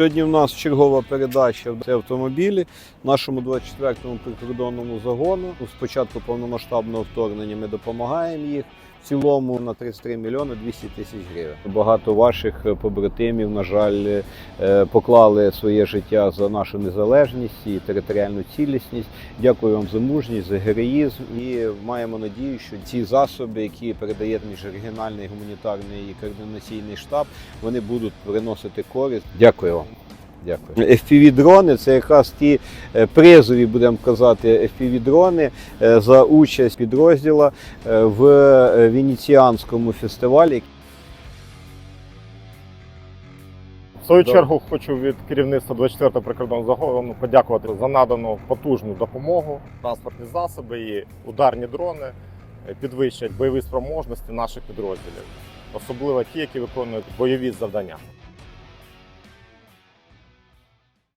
Сьогодні в нас чергова передача це автомобілі нашому 24-му прикордонному загону. Спочатку повномасштабного вторгнення ми допомагаємо їх. В цілому на 33 мільйони 200 тисяч гривень. Багато ваших побратимів, на жаль, е, поклали своє життя за нашу незалежність і територіальну цілісність. Дякую вам за мужність, за героїзм і маємо надію, що ці засоби, які передає міжрегіональний гуманітарний і координаційний штаб, вони будуть приносити користь. Дякую вам. Дякую. FPV-дрони це якраз ті е, призові, будемо казати, FPV-дрони е, за участь підрозділа е, в Венеціанському фестивалі. В свою чергу хочу від керівництва 24-го прикордонного загону подякувати за надану потужну допомогу, транспортні засоби і ударні дрони підвищать бойові спроможності наших підрозділів, особливо ті, які виконують бойові завдання.